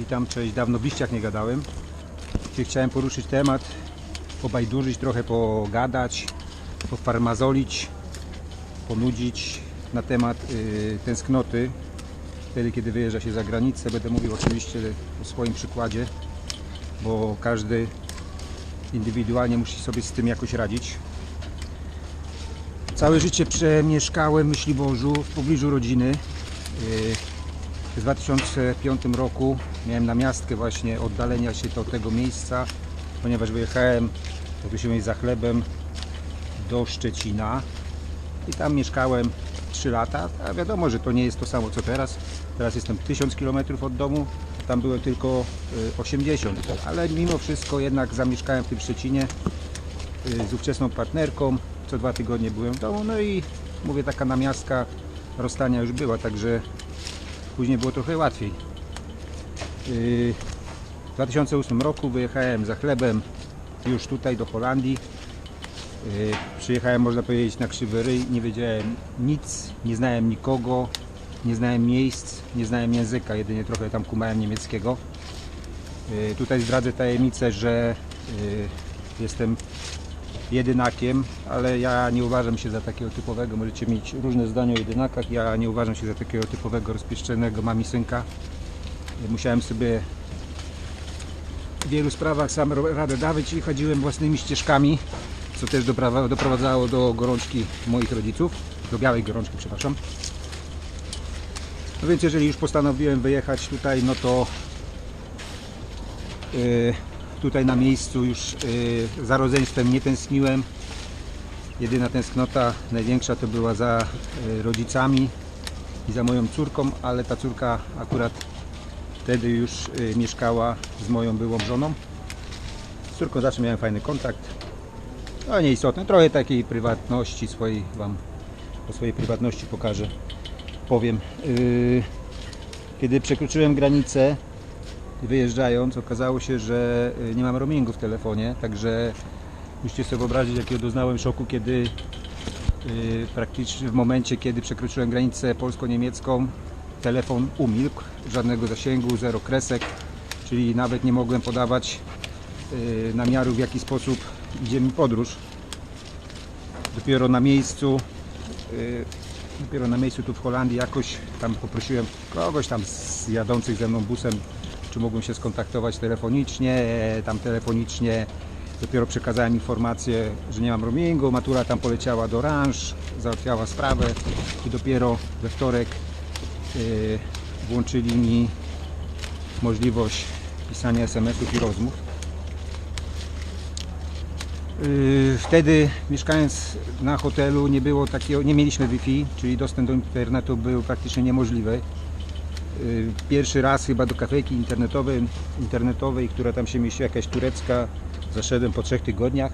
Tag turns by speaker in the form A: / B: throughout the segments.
A: Witam, cześć. Dawno w liściach nie gadałem. Dzisiaj chciałem poruszyć temat, pobajdurzyć, trochę pogadać, pofarmazolić, ponudzić na temat y, tęsknoty. Wtedy, kiedy wyjeżdża się za granicę, będę mówił oczywiście o swoim przykładzie, bo każdy indywidualnie musi sobie z tym jakoś radzić. Całe życie przemieszkałem Myśliborzu, w pobliżu rodziny. Y, w 2005 roku miałem namiastkę właśnie oddalenia się do tego miejsca, ponieważ wyjechałem, mówi, za chlebem do Szczecina i tam mieszkałem 3 lata, a wiadomo, że to nie jest to samo co teraz. Teraz jestem 1000 km od domu, tam byłem tylko y, 80, ale mimo wszystko jednak zamieszkałem w tym Szczecinie y, z ówczesną partnerką, co dwa tygodnie byłem w domu, no i mówię, taka namiastka rozstania już była, także później było trochę łatwiej. Yy, W 2008 roku wyjechałem za chlebem już tutaj do Holandii. Yy, Przyjechałem, można powiedzieć, na krzywy ryj, nie wiedziałem nic, nie znałem nikogo, nie znałem miejsc, nie znałem języka, jedynie trochę tam kumałem niemieckiego. Yy, Tutaj zdradzę tajemnicę, że jestem jedynakiem, ale ja nie uważam się za takiego typowego, możecie mieć różne zdania o jedynakach, ja nie uważam się za takiego typowego rozpieszczonego mami synka. Musiałem sobie w wielu sprawach sam radę dawać i chodziłem własnymi ścieżkami, co też doprowadzało do gorączki moich rodziców, do białej gorączki, przepraszam. No więc jeżeli już postanowiłem wyjechać tutaj, no to yy, tutaj na miejscu już yy, za rodzeństwem nie tęskniłem. Jedyna tęsknota największa to była za yy, rodzicami i za moją córką, ale ta córka akurat wtedy już yy, mieszkała z moją byłą żoną. Z córką zawsze miałem fajny kontakt. No nieistotne, trochę takiej prywatności swojej Wam o swojej prywatności pokażę, powiem. Kiedy przekroczyłem granicę, wyjeżdżając okazało się, że y, nie mam roamingu w telefonie, także musicie sobie wyobrazić jakiego doznałem szoku, kiedy y, praktycznie w momencie, kiedy przekroczyłem granicę polsko-niemiecką telefon umilkł, żadnego zasięgu, zero kresek, czyli nawet nie mogłem podawać y, namiaru w jaki sposób idzie mi podróż. Dopiero na miejscu dopiero na miejscu tu w Holandii jakoś tam poprosiłem kogoś tam z jadących ze mną busem, czy mógłbym się skontaktować telefonicznie, e, tam telefonicznie dopiero przekazałem informację, że nie mam roamingu, matura tam poleciała do ranż, załatwiała sprawę i dopiero we wtorek y, włączyli mi możliwość pisania SMS-ów i rozmów. Yy, Wtedy mieszkając na hotelu nie było takiego, nie mieliśmy Wi-Fi, czyli dostęp do internetu był praktycznie niemożliwy. Yy, Pierwszy raz chyba do kafejki internetowej, internetowej, która tam się mieściła, jakaś turecka, zaszedłem po trzech tygodniach.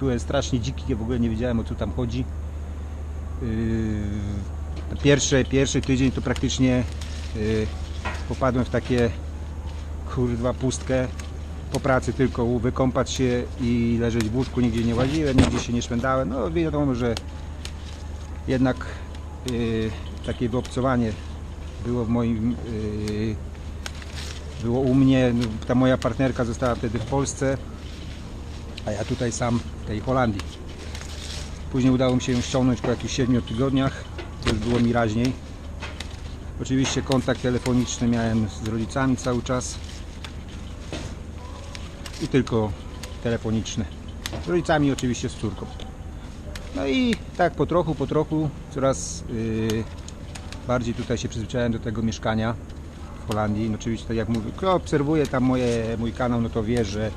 A: Byłem strasznie dziki, w ogóle nie wiedziałem o co tam chodzi. Yy, Pierwszy, pierwszy tydzień to praktycznie yy, popadłem w takie kurwa pustkę po pracy tylko wykąpać się i leżeć w łóżku, nigdzie nie łaziłem, nigdzie się nie szwendałem. No wiadomo, że jednak takie wyobcowanie było w moim yy, było u mnie, no, ta moja partnerka została wtedy w Polsce, a ja tutaj sam w tej Holandii. Później udało mi się ją ściągnąć po jakichś 7 tygodniach, to już było mi raźniej. Oczywiście kontakt telefoniczny miałem z rodzicami cały czas i tylko telefoniczne. Z rodzicami oczywiście z córką. No i tak po trochu, po trochu coraz yy, bardziej tutaj się przyzwyczaiłem do tego mieszkania w Holandii. No oczywiście tak jak mówię, kto obserwuje tam moje, mój kanał, no to wie, że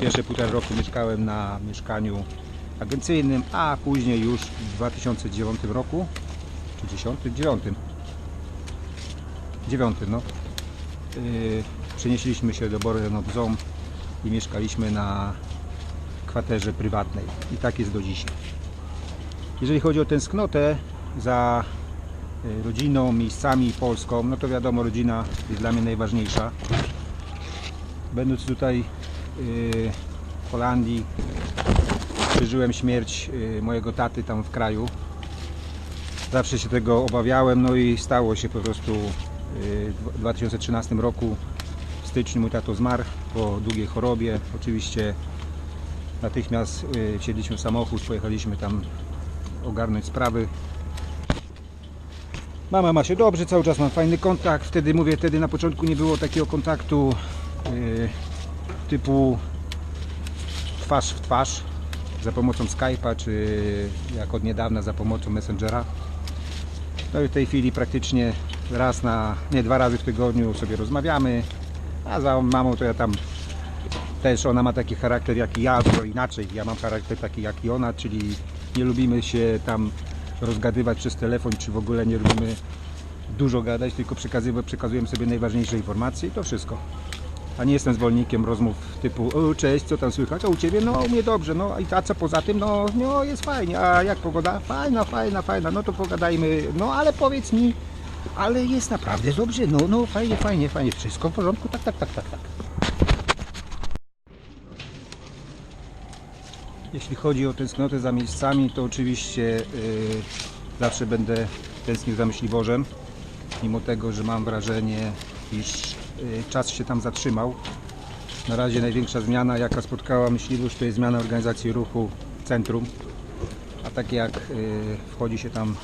A: pierwsze półtora roku mieszkałem na mieszkaniu agencyjnym, a później już w 2009 roku, czy 10? 9. 9, no. Yy, przenieśliśmy się do Borgen Zom i mieszkaliśmy na kwaterze prywatnej. I tak jest do dzisiaj. Jeżeli chodzi o tęsknotę za rodziną, miejscami, Polską, no to wiadomo, rodzina jest dla mnie najważniejsza. Będąc tutaj y, w Holandii, przeżyłem śmierć y, mojego taty tam w kraju. Zawsze się tego obawiałem, no i stało się po prostu y, w 2013 roku w styczniu mój tato zmarł po długiej chorobie. Oczywiście natychmiast y, wsiedliśmy w samochód, pojechaliśmy tam ogarnąć sprawy. Mama ma się dobrze, cały czas mam fajny kontakt. Wtedy mówię, wtedy na początku nie było takiego kontaktu y, typu twarz w twarz za pomocą Skype'a, czy jak od niedawna za pomocą Messengera. No i w tej chwili praktycznie raz na, nie dwa razy w tygodniu sobie rozmawiamy, a za mamą to ja tam też ona ma taki charakter jak ja, to inaczej. Ja mam charakter taki jak i ona, czyli nie lubimy się tam rozgadywać przez telefon, czy w ogóle nie lubimy dużo gadać, tylko przekazywać, przekazujemy sobie najważniejsze informacje i to wszystko. A nie jestem zwolennikiem rozmów typu cześć, co tam słychać, a u Ciebie? No u mnie dobrze, no. I ta co poza tym, no, no jest fajnie, a jak pogoda? Fajna, fajna, fajna, no to pogadajmy, no ale powiedz mi, ale jest naprawdę dobrze, no, no fajnie, fajnie, fajnie, wszystko w porządku, tak, tak, tak, tak, tak. Jeśli chodzi o tęsknotę za miejscami, to oczywiście yy, zawsze będę tęsknił za Myśliworzem, mimo tego, że mam wrażenie, iż yy, czas się tam zatrzymał. Na razie największa zmiana, jaka spotkała Myśliwórz, to jest zmiana organizacji ruchu w centrum. A tak jak yy, wchodzi się tam,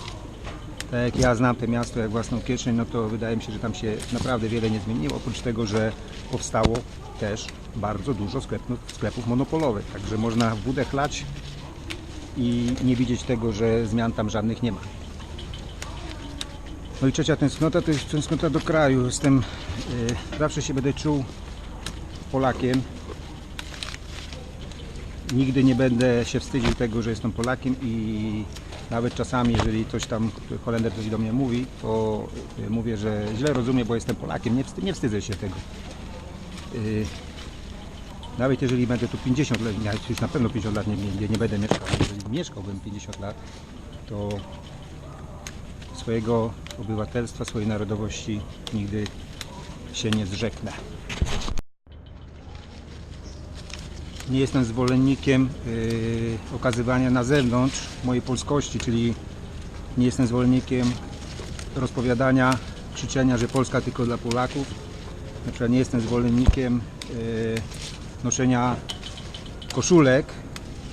A: tak jak ja znam to miasto jak własną kieszeń, no to wydaje mi się, że tam się naprawdę wiele nie zmieniło, oprócz tego, że powstało też bardzo dużo sklepów, sklepów monopolowych, także można w budę chlać i nie widzieć tego, że zmian tam żadnych nie ma. No i trzecia tęsknota to jest tęsknota do kraju. Jestem, y, zawsze się będę czuł Polakiem. Nigdy nie będę się wstydził tego, że jestem Polakiem i nawet czasami, jeżeli coś tam Holender coś do mnie mówi, to y, mówię, że źle rozumie, bo jestem Polakiem. Nie, wsty, nie wstydzę się tego. Y, Nawet jeżeli będę tu 50 lat, już na pewno 50 lat nie, nie, nie będę mieszkał, jeżeli mieszkałbym 50 lat, to swojego obywatelstwa, swojej narodowości nigdy się nie zrzeknę. Nie jestem zwolennikiem yy, okazywania na zewnątrz mojej polskości, czyli nie jestem zwolennikiem rozpowiadania, krzyczenia, że Polska tylko dla Polaków. Na przykład nie jestem zwolennikiem yy, noszenia koszulek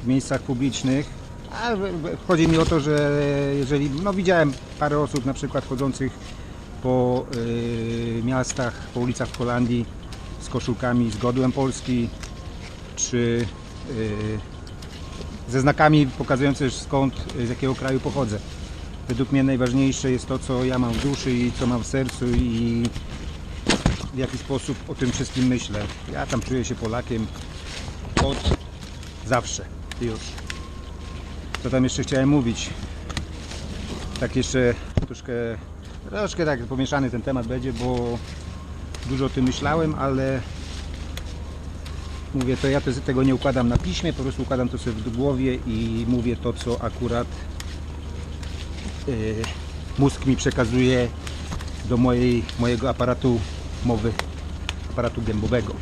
A: w miejscach publicznych. A chodzi mi o to, że jeżeli no widziałem parę osób na przykład chodzących po yy, miastach, po ulicach w Holandii z koszulkami z godłem Polski czy yy, ze znakami pokazującymi skąd, z jakiego kraju pochodzę. Według mnie najważniejsze jest to, co ja mam w duszy i co mam w sercu i w jaki sposób o tym wszystkim myślę. Ja tam czuję się Polakiem od zawsze. Już. Co tam jeszcze chciałem mówić? Tak jeszcze troszkę, troszkę tak pomieszany ten temat będzie, bo dużo o tym myślałem, ale mówię, to ja to, tego nie układam na piśmie, po prostu układam to sobie w głowie i mówię to, co akurat yy, mózg mi przekazuje do mojej, mojego aparatu mowy, aparatu gębowego.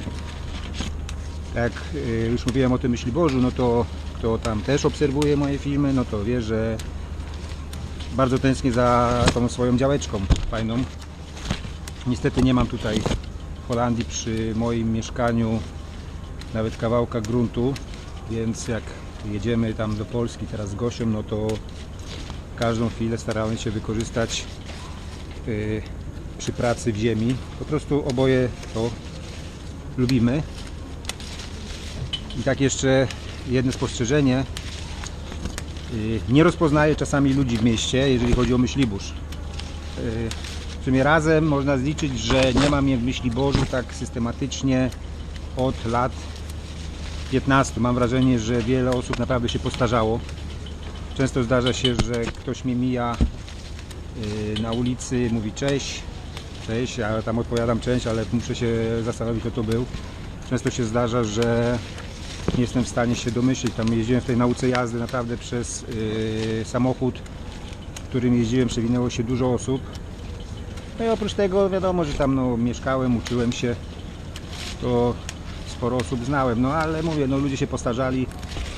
A: Jak y, już mówiłem o tym Myśliborzu, no to kto tam też obserwuje moje filmy, no to wie, że bardzo tęsknię za tą swoją działeczką fajną. Niestety nie mam tutaj w Holandii przy moim mieszkaniu nawet kawałka gruntu, więc jak jedziemy tam do Polski teraz z Gosią, no to każdą chwilę starałem się wykorzystać y, przy pracy w ziemi. Po prostu oboje to lubimy. I tak jeszcze jedno spostrzeżenie. Y, Nie rozpoznaję czasami ludzi w mieście, jeżeli chodzi o Myślibórz. Y, W sumie razem można zliczyć, że nie mam je w Myśliborzu tak systematycznie od lat 15. Mam wrażenie, że wiele osób naprawdę się postarzało. Często zdarza się, że ktoś mnie mija y, na ulicy, mówi cześć, cześć, ja tam odpowiadam cześć, ale muszę się zastanowić kto to był. Często się zdarza, że nie jestem w stanie się domyślić. Tam jeździłem w tej nauce jazdy naprawdę przez yy, samochód, którym jeździłem, przewinęło się dużo osób. No i oprócz tego wiadomo, że tam no, mieszkałem, uczyłem się, to sporo osób znałem, no ale mówię, no ludzie się postarzali,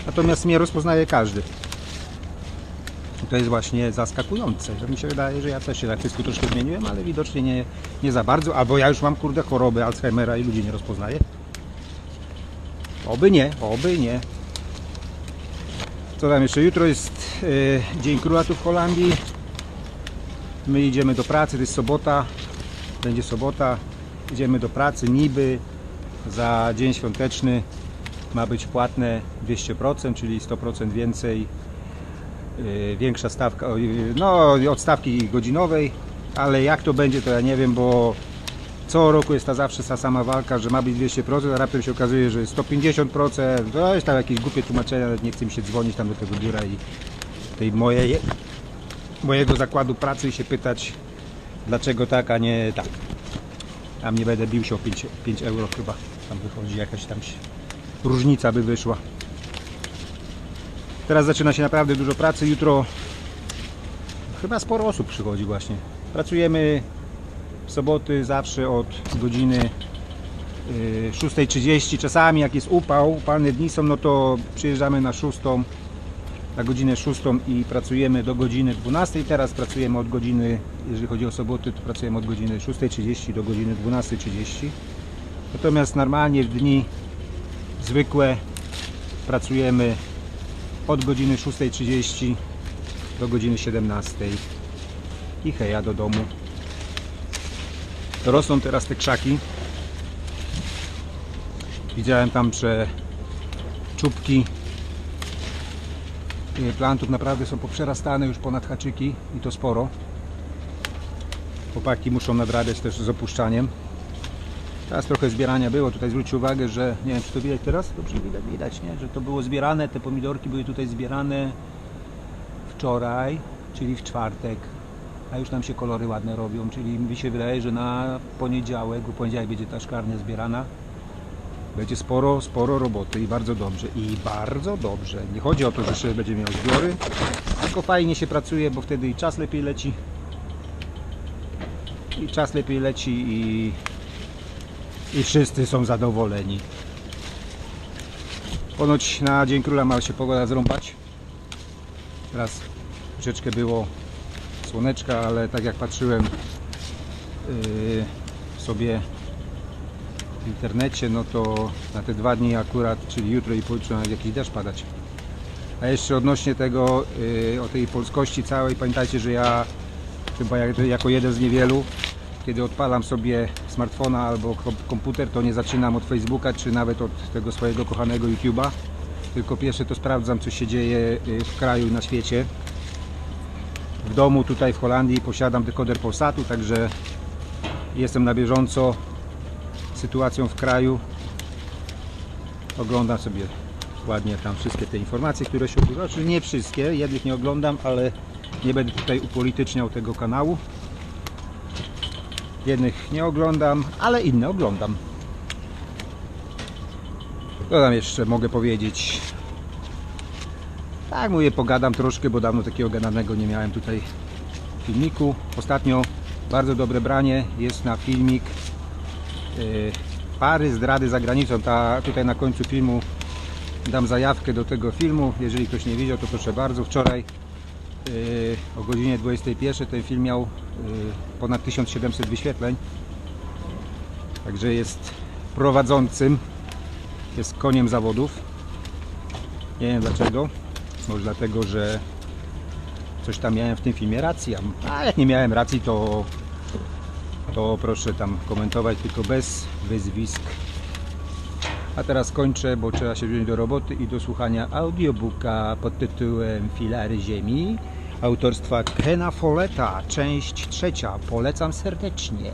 A: natomiast mnie rozpoznaje każdy. To jest właśnie zaskakujące, że mi się wydaje, że ja też się na pysku troszkę zmieniłem, ale widocznie nie, nie za bardzo, albo ja już mam kurde chorobę Alzheimera i ludzi nie rozpoznaję. Oby nie, oby nie. Co tam jeszcze? Jutro jest e, Dzień Króla tu w Holandii. My idziemy do pracy, to jest sobota. Będzie sobota. Idziemy do pracy niby za dzień świąteczny ma być płatne 200%, czyli 100% więcej. Yy, większa stawka, yy, no od stawki godzinowej, ale jak to będzie to ja nie wiem, bo co roku jest ta zawsze ta sama walka, że ma być 200%, a raptem się okazuje, że jest 150%, to jest tam jakieś głupie tłumaczenia, nawet nie chce mi się dzwonić tam do tego biura i tej mojej, mojego zakładu pracy i się pytać dlaczego tak, a nie tak. Tam nie będę bił się o 5, 5 euro chyba, tam wychodzi jakaś tam różnica by wyszła. Teraz zaczyna się naprawdę dużo pracy. Jutro chyba sporo osób przychodzi właśnie. Pracujemy w soboty zawsze od godziny y, 6.30. Czasami jak jest upał, upalne dni są, no to przyjeżdżamy na 6, na godzinę 6 i pracujemy do godziny 12. Teraz pracujemy od godziny, jeżeli chodzi o soboty, to pracujemy od godziny 6.30 do godziny 12.30. Natomiast normalnie w dni zwykłe pracujemy od godziny 6.30 do godziny 17 i heja do domu. Rosną teraz te krzaki. Widziałem tam, że czubki y, plantów naprawdę są poprzerastane już ponad haczyki i to sporo. Chłopaki muszą nadrabiać też z opuszczaniem. Teraz trochę zbierania było. Tutaj zwróćcie uwagę, że nie wiem czy to widać teraz? Dobrze widać, widać, nie? Że to było zbierane, te pomidorki były tutaj zbierane wczoraj, czyli w czwartek. A już nam się kolory ładne robią, czyli mi się wydaje, że na poniedziałek, w poniedziałek będzie ta szklarnia zbierana. Będzie sporo, sporo roboty i bardzo dobrze. I bardzo dobrze. Nie chodzi o to, że szef będzie miał zbiory, tylko fajnie się pracuje, bo wtedy i czas lepiej leci. I czas lepiej leci i i wszyscy są zadowoleni. Ponoć na Dzień Króla ma się pogoda zrąbać. Teraz troszeczkę było słoneczka, ale tak jak patrzyłem yy, sobie w internecie, no to na te dwa dni akurat, czyli jutro i pojutrze jakiś deszcz padać. A jeszcze odnośnie tego, yy, o tej polskości całej, pamiętajcie, że ja chyba jak, jako jeden z niewielu kiedy odpalam sobie smartfona albo kom- komputer, to nie zaczynam od Facebooka czy nawet od tego swojego kochanego YouTube'a, tylko pierwsze to sprawdzam, co się dzieje y, w kraju i na świecie. W domu tutaj w Holandii posiadam dekoder Polsatu, także jestem na bieżąco sytuacją w kraju. Oglądam sobie ładnie tam wszystkie te informacje, które się odbywają. Znaczy nie wszystkie, jednych nie oglądam, ale nie będę tutaj upolityczniał tego kanału. Jednych nie oglądam, ale inne oglądam. Co tam jeszcze mogę powiedzieć? Tak, mówię, pogadam troszkę, bo dawno takiego gadanego nie miałem tutaj filmiku. Ostatnio bardzo dobre branie jest na filmik yy, pary zdrady za granicą. Ta, tutaj na końcu filmu dam zajawkę do tego filmu. Jeżeli ktoś nie widział, to proszę bardzo. Wczoraj yy, o godzinie 21 ten film miał ponad 1700 wyświetleń. Także jest prowadzącym, jest koniem zawodów. Nie wiem dlaczego. Może dlatego, że coś tam miałem w tym filmie racji. A a jak nie miałem racji, to, to proszę tam komentować tylko bez wyzwisk. A teraz kończę, bo trzeba się wziąć do roboty i do słuchania audiobooka pod tytułem Filary Ziemi autorstwa Kena Folletta, część trzecia. Polecam serdecznie.